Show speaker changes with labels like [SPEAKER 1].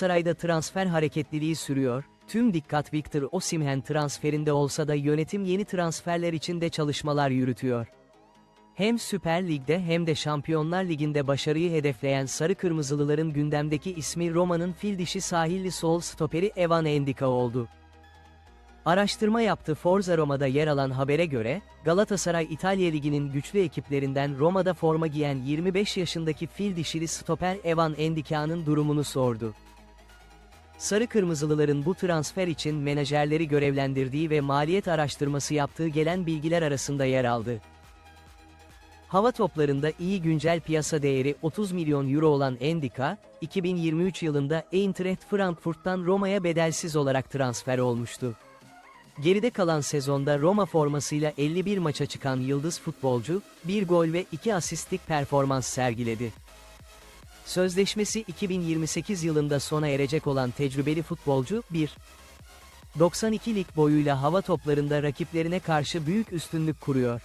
[SPEAKER 1] Galatasaray'da transfer hareketliliği sürüyor, tüm dikkat Victor Osimhen transferinde olsa da yönetim yeni transferler için de çalışmalar yürütüyor. Hem Süper Lig'de hem de Şampiyonlar Ligi'nde başarıyı hedefleyen Sarı Kırmızılıların gündemdeki ismi Roma'nın fil dişi sahilli sol stoperi Evan Endika oldu. Araştırma yaptı Forza Roma'da yer alan habere göre, Galatasaray İtalya Ligi'nin güçlü ekiplerinden Roma'da forma giyen 25 yaşındaki fil dişili stoper Evan Endika'nın durumunu sordu. Sarı Kırmızılıların bu transfer için menajerleri görevlendirdiği ve maliyet araştırması yaptığı gelen bilgiler arasında yer aldı. Hava toplarında iyi güncel piyasa değeri 30 milyon euro olan Endika, 2023 yılında Eintracht Frankfurt'tan Roma'ya bedelsiz olarak transfer olmuştu. Geride kalan sezonda Roma formasıyla 51 maça çıkan yıldız futbolcu, 1 gol ve 2 asistlik performans sergiledi. Sözleşmesi 2028 yılında sona erecek olan tecrübeli futbolcu, 1. 92 lig boyuyla hava toplarında rakiplerine karşı büyük üstünlük kuruyor.